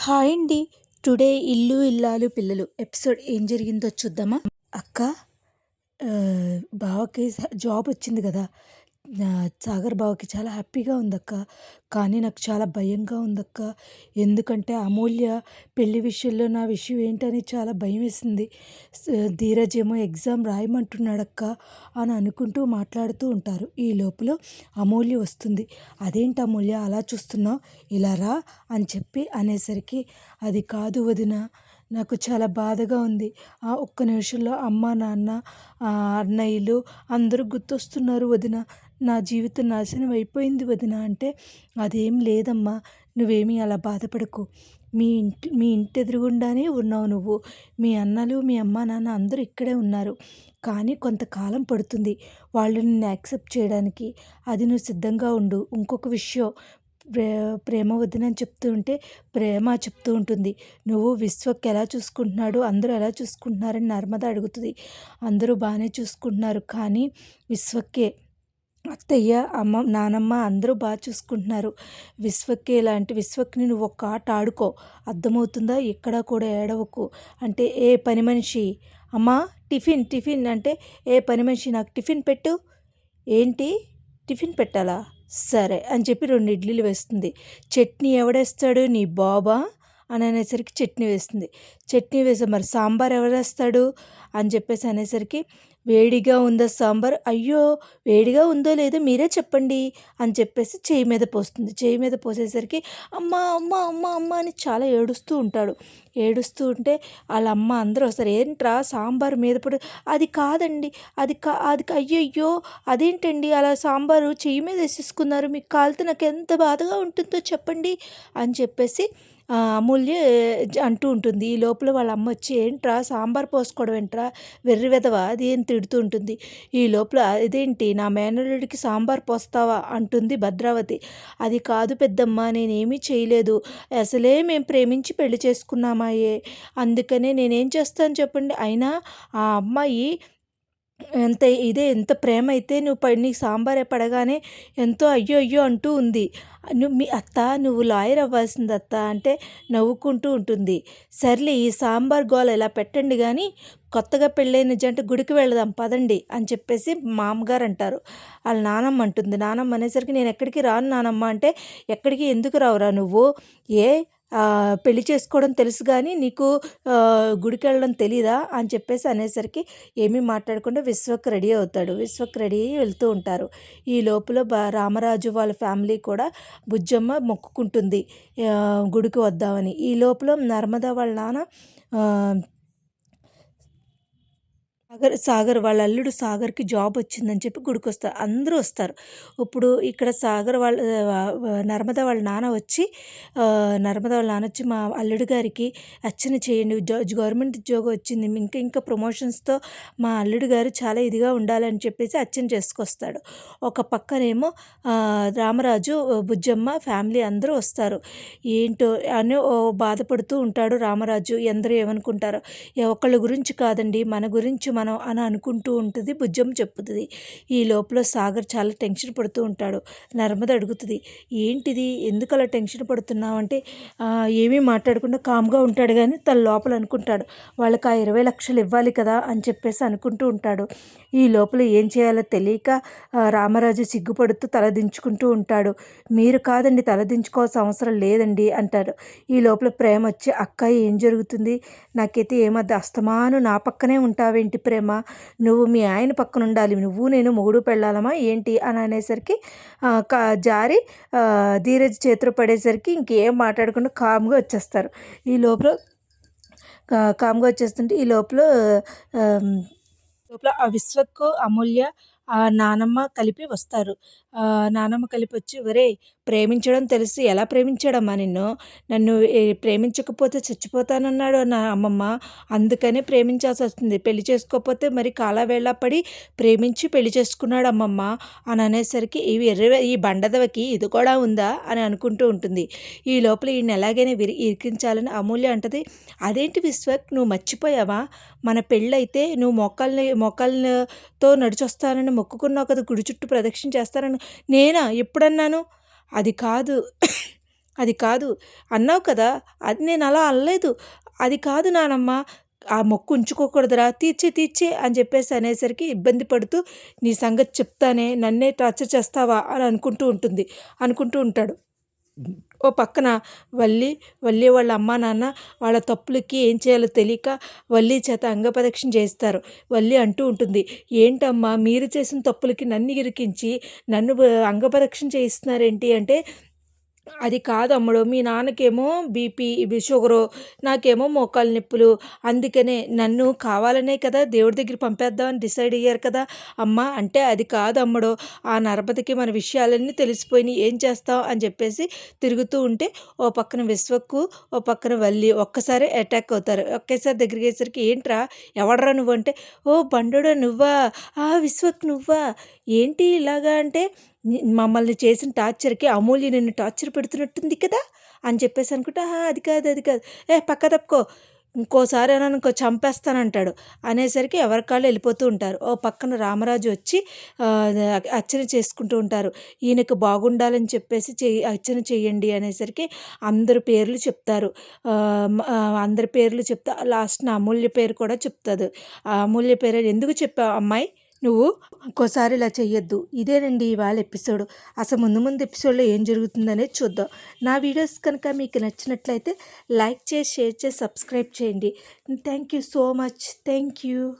Hi అండి. Today ఇల్లు ఇల్లాలు పిల్లలు. ఎపిసోడ్ ఏం జరిగిందో చూద్దామా? అక్క బావకి జాబ్ వచ్చింది కదా. సాగర్ బావకి చాలా హ్యాపీగా ఉందక్క. కానీ నాకు చాలా భయంగా ఉందక్క. ఎందుకంటే అమూల్య పెళ్ళి విషయంలో నా విషయం ఏంటని చాలా భయం వేసింది ధీరజ్ ఏమో ఎగ్జామ్ రాయమంటున్నాడక్క అని అనుకుంటూ మాట్లాడుతూ ఉంటారు. ఈ లోపల అమూల్య వస్తుంది. అదేంటి అమూల్య అలా చూస్తున్నావు? ఇలా రా అని చెప్పి అనేసరికి అది కాదు వదిన నాకు చాలా బాధగా ఉంది. ఆ ఒక్క నిమిషంలో అమ్మ నాన్న అన్నయ్యలు అందరూ గుర్తొస్తున్నారు వదిన. నా జీవితం నాశనం అయిపోయింది వదిన అంటే అదేం లేదమ్మా. నువ్వేమీ అలా బాధపడకు. మీ ఇంటి మీ ఇంటి ఎదురుగుండానే ఉన్నావు నువ్వు. మీ అన్నలు మీ అమ్మ నాన్న అందరూ ఇక్కడే ఉన్నారు. కానీ కొంతకాలం పడుతుంది. వాళ్ళు నిన్ను యాక్సెప్ట్ చేయడానికి. అది నువ్వు సిద్ధంగా ఉండు. ఇంకొక విషయం. ప్రే ప్రేమ వదినని చెప్తూ ఉంటే ప్రేమ చెప్తూ ఉంటుంది. నువ్వు విశ్వక్ ఎలా చూసుకుంటున్నాడు? అందరూ ఎలా చూసుకుంటున్నారని నర్మద అడుగుతుంది. అందరూ బాగానే చూసుకుంటున్నారు కానీ విశ్వక్కే అత్తయ్య అమ్మ నానమ్మ అందరూ బాగా చూసుకుంటున్నారు. విశ్వక్కి ఇలాంటి విశ్వక్ని నువ్వు ఒక్క ఆట ఆడుకో. అర్థమవుతుందా? ఎక్కడా కూడా ఏడవకు. అంటే ఏ పని మనిషి? అమ్మా టిఫిన్ టిఫిన్ అంటే ఏ పని మనిషి? నాకు టిఫిన్ పెట్టు. ఏంటి? టిఫిన్ పెట్టాలా? సరే అని చెప్పి రెండు ఇడ్లీలు వేస్తుంది. చట్నీ ఎవడేస్తాడు? నీ బాబా? అని అనేసరికి చట్నీ వేస్తుంది. చట్నీ వేసే మరి సాంబార్ ఎవరేస్తాడు అని చెప్పేసి అనేసరికి వేడిగా ఉందా సాంబార్? అయ్యో వేడిగా ఉందో లేదో మీరే చెప్పండి అని చెప్పేసి చేయి మీద పోస్తుంది. చేయి మీద పోసేసరికి అమ్మ అమ్మ అమ్మ అమ్మ అని చాలా ఏడుస్తూ ఉంటాడు. ఏడుస్తూ ఉంటే వాళ్ళ అమ్మ అందరూ వస్తారు. ఏంట్రా సాంబార్ మీద పడు? అది కాదండి. అది కా అది అయ్యయ్యో అదేంటండి అలా సాంబారు చెయ్యి మీద వేసేసుకున్నారు? మీకు కాలితే నాకు ఎంత బాధగా ఉంటుందో చెప్పండి అని చెప్పేసి అమూల్య అంటూ ఉంటుంది. ఈ లోపల వాళ్ళ అమ్మ వచ్చి ఏంట్రా సాంబార్ పోసుకోవడం ఏంట్రా? వెర్రి వెదవ అది ఏం తిడుతూ ఉంటుంది. ఈ లోపల ఇదేంటి? నా మేనల్లుడికి సాంబార్ పోస్తావా? అంటుంది భద్రావతి. అది కాదు పెద్దమ్మ నేనేమీ చేయలేదు. అసలే మేము ప్రేమించి పెళ్ళి చేసుకున్నామాయే. అందుకనే నేనేం చేస్తాను చెప్పండి? అయినా ఆ అమ్మాయి ఎంత ఇదే ఎంత ప్రేమ అయితే నువ్వు పడి నీకు సాంబార్ పడగానే ఎంతో అయ్యో అయ్యో అంటూ ఉంది. నువ్వు మీ అత్త నువ్వు లాయర్ అవ్వాల్సింది అత్త అంటే నవ్వుకుంటూ ఉంటుంది. సర్లే ఈ సాంబార్ గోల ఇలా పెట్టండి కానీ కొత్తగా పెళ్ళైన జంట గుడికి వెళదాం పదండి అని చెప్పేసి మామగారు అంటారు. వాళ్ళ నానమ్మ అంటుంది. నానమ్మ అనేసరికి నేను ఎక్కడికి రాను నానమ్మ అంటే ఎక్కడికి ఎందుకు రావురా నువ్వు? ఏ పెళ్ళి చేసుకోవడం తెలుసు కానీ నీకు గుడికి వెళ్ళడం తెలీదా? అని చెప్పేసి అనేసరికి ఏమీ మాట్లాడకుండా విశ్వక్ రెడీ అవుతాడు. విశ్వక్ రెడీ అయ్యి వెళ్తూ ఉంటారు. ఈ లోపల రామరాజు వాళ్ళ ఫ్యామిలీ కూడా బుజ్జమ్మ మొక్కుకుంటుంది. గుడికి వద్దామని. ఈ లోపల నర్మదా వాళ్ళ నాన్న సాగర్ సాగర్ వాళ్ళ అల్లుడు సాగర్కి జాబ్ వచ్చిందని చెప్పి గుడికి వస్తారు అందరూ వస్తారు. ఇప్పుడు ఇక్కడ సాగర్ వాళ్ళ నర్మద వాళ్ళ నాన్న వచ్చి నర్మద వాళ్ళ నాన్న వచ్చి మా అల్లుడు గారికి అర్చన చేయండి. గవర్నమెంట్ ఉద్యోగం వచ్చింది. ఇంకా ఇంకా ప్రమోషన్స్తో మా అల్లుడు గారు చాలా ఇదిగా ఉండాలని చెప్పేసి అర్చన చేసుకొస్తాడు. ఒక పక్కనేమో రామరాజు బుజ్జమ్మ ఫ్యామిలీ అందరూ వస్తారు. ఏంటో అని బాధపడుతూ ఉంటాడు రామరాజు. ఎందరూ ఏమనుకుంటారో. ఒకళ్ళ గురించి కాదండి. మన గురించి మనం అని అనుకుంటూ ఉంటుంది భుజం చెప్పుతుంది. ఈ లోపల సాగర్ చాలా టెన్షన్ పడుతూ ఉంటాడు. నర్మద అడుగుతుంది ఏంటిది? ఎందుకు అలా టెన్షన్ పడుతున్నావు? అంటే ఏమీ మాట్లాడకుండా కామ్గా ఉంటాడు కానీ తన లోపల అనుకుంటాడు. వాళ్ళకి ఆ ఇరవై లక్షలు ఇవ్వాలి కదా అని చెప్పేసి అనుకుంటూ ఉంటాడు. ఈ లోపల ఏం చేయాలో తెలియక రామరాజు సిగ్గుపడుతూ తలదించుకుంటూ ఉంటాడు. మీరు కాదండి తలదించుకోవాల్సిన అవసరం లేదండి అంటారు. ఈ లోపల ప్రేమ వచ్చి అక్క ఏం జరుగుతుంది? నాకైతే ఏమద్దు అస్తమాను నా పక్కనే ఉంటావేంటి ప్రేమ? నువ్వు మీ ఆయన పక్కన ఉండాలి నువ్వు నేను మొగుడు పెళ్ళాలమా? ఏంటి? అని అనేసరికి జారి ధీరజ్ చేతిలో పడేసరికి ఇంకేం మాట్లాడకుండా కామ్గా వచ్చేస్తారు. ఈ లోపల కామ్గా వచ్చేస్తుంటే ఈ లోపల లోపల ఆ విశ్వకు అమూల్య నానమ్మ కలిపి వస్తారు. నానమ్మ కలిపి వచ్చి ఒరే ప్రేమించడం తెలిసి. ఎలా ప్రేమించాడమ్మా నిన్ను? నన్ను ప్రేమించకపోతే చచ్చిపోతానన్నాడు నా అమ్మమ్మ. అందుకనే ప్రేమించాల్సి వస్తుంది. పెళ్ళి చేసుకోకపోతే మరి కాలవేళ పడి ప్రేమించి పెళ్ళి చేసుకున్నాడు అమ్మమ్మ అని అనేసరికి ఇవి ఎర్ర ఈ బండదవకి ఇది కూడా ఉందా? అని అనుకుంటూ ఉంటుంది. ఈ లోపల ఈయన ఎలాగైనా విరి ఇరికించాలని అమూల్య అంటది. అదేంటి విశ్వక్ నువ్వు మర్చిపోయావా? మన పెళ్ళైతే నువ్వు మొక్కల్ని మొక్కలతో నడిచొస్తానని మొక్కుకున్నావు కదా గుడి చుట్టూ ప్రదక్షిణ చేస్తారని. నేనా? ఎప్పుడన్నాను? అది కాదు అది కాదు. అన్నావు కదా అది నేను అలా అనలేదు. అది కాదు నానమ్మ ఆ మొక్కు ఉంచుకోకూడదురా తీర్చే తీర్చే అని చెప్పేసి అనేసరికి ఇబ్బంది పడుతూ నీ సంగతి చెప్తానే నన్నే టార్చర్ చేస్తావా అని అనుకుంటూ ఉంటుంది అనుకుంటూ ఉంటాడు. ఓ పక్కన వల్లి వల్లి వాళ్ళ అమ్మా నాన్న వాళ్ళ తప్పులకి ఏం చేయాలో తెలియక వల్లి చేత అంగప్రదక్షిణ చేస్తారు వల్లి అంటూ ఉంటుంది ఏంటమ్మా మీరు చేసిన తప్పులకి నన్ను ఇరికించి నన్ను అంగప్రదక్షిణ చేయిస్తున్నారేంటి? అంటే అది కాదు అమ్ముడు. మీ నాన్నకేమో బీపీ షుగరు నాకేమో మోకాలు నొప్పులు. అందుకనే నన్ను కావాలనే కదా దేవుడి దగ్గర పంపేద్దామని డిసైడ్ అయ్యారు కదా అమ్మ. అంటే అది కాదు అమ్ముడు. ఆ నరపతికి మన విషయాలన్నీ తెలిసిపోయినాయి. ఏం చేస్తావు అని చెప్పేసి తిరుగుతూ ఉంటే ఓ పక్కన విశ్వక్కు ఓ పక్కన వల్లి ఒక్కసారి అటాక్ అవుతారు. ఒకేసారి దగ్గరికి వేసరికి ఏంట్రా ఎవడరా నువ్వు అంటే ఓ బండుడా నువ్వా? ఆ విశ్వక్ నువ్వా? ఏంటి ఇలాగా? అంటే మమ్మల్ని చేసిన టార్చర్కి అమూల్య నిన్ను టార్చర్ పెడుతున్నట్టుంది కదా? అని చెప్పేసి అనుకుంటే అది కాదు అది కాదు. ఏ పక్క తప్పుకో. ఇంకోసారి అని ఇంకో చంపేస్తానంటాడు. అనేసరికి ఎవరి కాళ్ళు వెళ్ళిపోతూ ఉంటారు. ఓ పక్కన రామరాజు వచ్చి అర్చన చేసుకుంటూ ఉంటారు. ఈయనకు బాగుండాలని చెప్పేసి చే అర్చన చేయండి అనేసరికి అందరు పేర్లు చెప్తారు. అందరి పేర్లు చెప్తా లాస్ట్న అమూల్య పేరు కూడా చెప్తుంది. ఆ అమూల్య పేరు ఎందుకు చెప్పావు అమ్మాయి? నువ్వు ఇంకోసారి ఇలా చెయ్యొద్దు. ఇదేనండి ఇవాళ ఎపిసోడ్. అసలు ముందు ముందు ఎపిసోడ్లో ఏం జరుగుతుందనేది చూద్దాం. నా వీడియోస్ కనుక మీకు నచ్చినట్లయితే లైక్ చేసి షేర్ చేసి సబ్స్క్రైబ్ చేయండి. Thank you so much. Thank you.